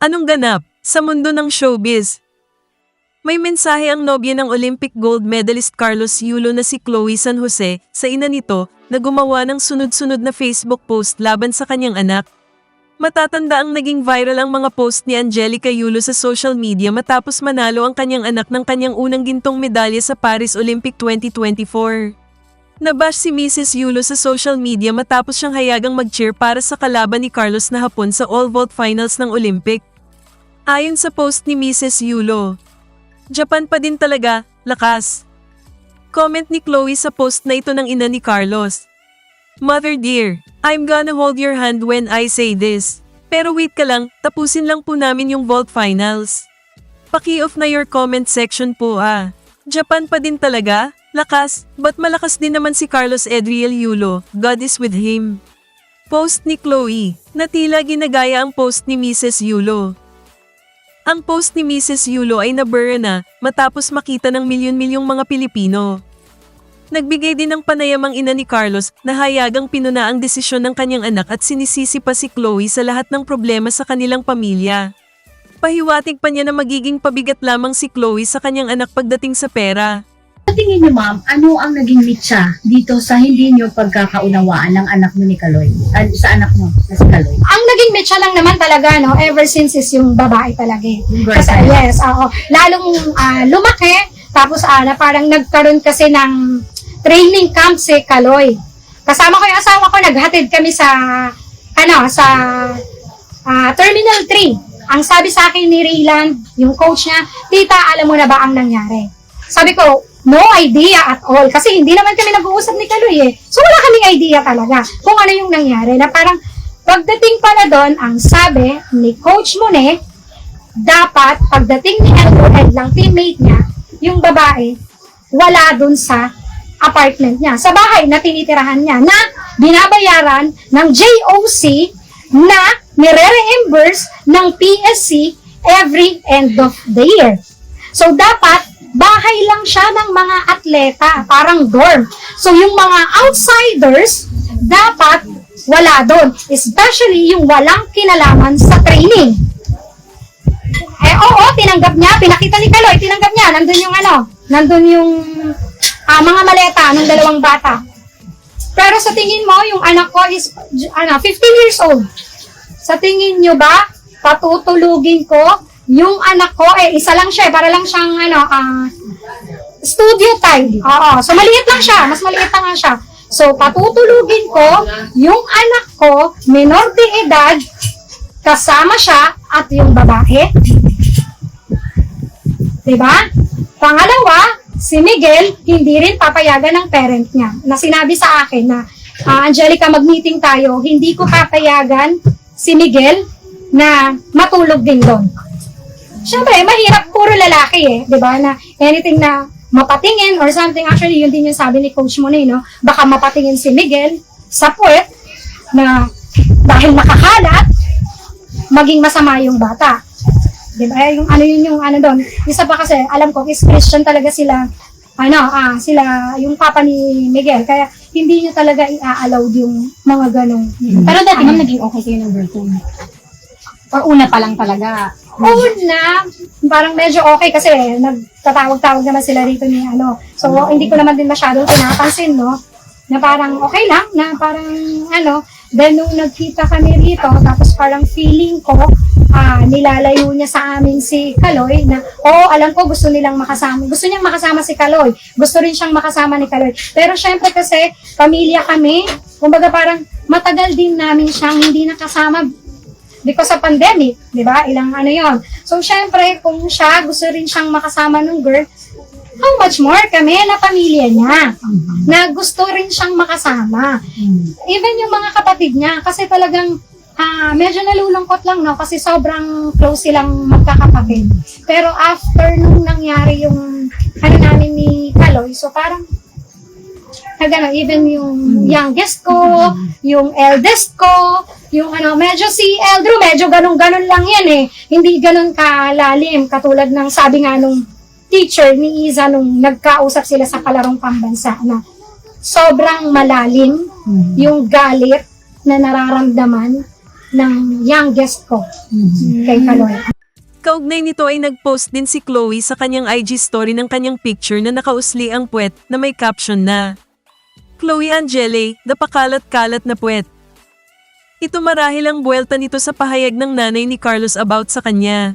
Anong ganap sa mundo ng showbiz? May mensahe ang nobya ng Olympic gold medalist Carlos Yulo na si Chloe San Jose sa ina nito na gumawa ng sunod-sunod na Facebook post laban sa kanyang anak. Matatanda ang naging viral ang mga post ni Angelica Yulo sa social media matapos manalo ang kanyang anak ng kanyang unang gintong medalya sa Paris Olympic 2024. Nabash si Mrs. Yulo sa social media matapos siyang hayagang mag-cheer para sa kalaban ni Carlos na hapon sa all vault finals ng Olympic. Ayon sa post ni Mrs. Yulo, Japan pa din talaga, lakas. Comment ni Chloe sa post na ito ng ina ni Carlos. Mother dear, I'm gonna hold your hand when I say this. Pero wait ka lang, tapusin lang po namin yung vault finals. Paki-off na your comment section po ah. Japan pa din talaga? Lakas, but malakas din naman si Carlos Edriel Yulo, God is with him. Post ni Chloe, na tila ginagaya ang post ni Mrs. Yulo. Ang post ni Mrs. Yulo ay nabura na matapos makita ng milyon-milyong mga Pilipino. Nagbigay din ng panayamang ina ni Carlos na hayagang pinuna ang desisyon ng kanyang anak at sinisisi pa si Chloe sa lahat ng problema sa kanilang pamilya. Pahiwatig pa niya na magiging pabigat lamang si Chloe sa kanyang anak pagdating sa pera. Sa tingin niyo ma'am, ano ang naging mitsa dito sa hindi niyo pagkakaunawaan ng anak niyo ni Kaloy? Ah, sa anak mo, na si Kaloy? ang naging mecha lang naman talaga, no, ever since is yung babae talaga. eh. Kasi, yes, oo. Lalong ah, lumaki, tapos ah, na parang nagkaroon kasi ng training camp si Kaloy. Kasama ko yung asawa ko, naghatid kami sa, ano, sa ah, Terminal 3. Ang sabi sa akin ni Raylan, yung coach niya, Tita, alam mo na ba ang nangyari? Sabi ko, no idea at all. Kasi hindi naman kami nag-uusap ni Kaloy eh. So wala kaming idea talaga kung ano yung nangyari. Na parang pagdating pala doon, ang sabi ni Coach Mone, dapat pagdating ni Edward lang teammate niya, yung babae, wala doon sa apartment niya. Sa bahay na tinitirahan niya na binabayaran ng JOC na nire-reimburse ng PSC every end of the year. So, dapat, bahay lang siya ng mga atleta, parang dorm. So, yung mga outsiders, dapat wala doon. Especially yung walang kinalaman sa training. Eh, oo, tinanggap niya. Pinakita ni Kaloy, tinanggap niya. Nandun yung ano, nandun yung ah, mga maleta ng dalawang bata. Pero sa tingin mo, yung anak ko is, ano, 15 years old. Sa tingin nyo ba, patutulugin ko yung anak ko, eh, isa lang siya, eh, para lang siyang, ano, ah, studio time. Oo, so maliit lang siya, mas maliit lang siya. So, patutulugin ko yung anak ko, minor de edad, kasama siya at yung babae. Diba? Pangalawa, si Miguel, hindi rin papayagan ng parent niya. Na sinabi sa akin na, "Ah, Angelica, mag-meeting tayo, hindi ko papayagan si Miguel na matulog din doon. Siyempre, mahirap puro lalaki eh, di ba? Na anything na mapatingin or something, actually, yun din yung sabi ni Coach Monet, no? Baka mapatingin si Miguel sa puwet na dahil nakakalat, maging masama yung bata. Di ba? Yung ano yun yung ano doon. Isa pa kasi, alam ko, is Christian talaga sila, ano, ah, sila, yung papa ni Miguel. Kaya, hindi niya talaga i-allow yung mga ganong. Pero dati ma'am, naging okay kayo ng girlfriend. Or una pa lang talaga. Una, parang medyo okay kasi nagtatawag-tawag naman sila rito ni ano. So, hindi ko naman din masyadong pinapansin, no? Na parang okay lang, na parang ano. Then, nung nagkita kami rito, tapos parang feeling ko, ah, nilalayo niya sa amin si Kaloy na, oo, alam ko gusto nilang makasama. Gusto niyang makasama si Kaloy. Gusto rin siyang makasama ni Kaloy. Pero syempre kasi, pamilya kami, kumbaga parang matagal din namin siyang hindi nakasama because of pandemic, di ba? Ilang ano yon. So, syempre, kung siya, gusto rin siyang makasama ng girl, how much more kami na pamilya niya, na gusto rin siyang makasama. Even yung mga kapatid niya, kasi talagang, ah, medyo nalulungkot lang, no? Kasi sobrang close silang magkakapatid. Pero after nung nangyari yung, ano namin ni Kaloy, so parang, nagano, even yung youngest ko, yung eldest ko, yung ano, medyo si Eldro, medyo ganun-ganun lang yan eh. Hindi ganun kalalim, katulad ng sabi nga nung teacher ni Iza nung nagkausap sila sa palarong pambansa na sobrang malalim mm-hmm. yung galit na nararamdaman ng youngest ko mm-hmm. kay Kaloy. Kaugnay nito ay nag-post din si Chloe sa kanyang IG story ng kanyang picture na nakausli ang puwet na may caption na Chloe Angele, napakalat-kalat na puwet. Ito marahil ang buwelta nito sa pahayag ng nanay ni Carlos about sa kanya.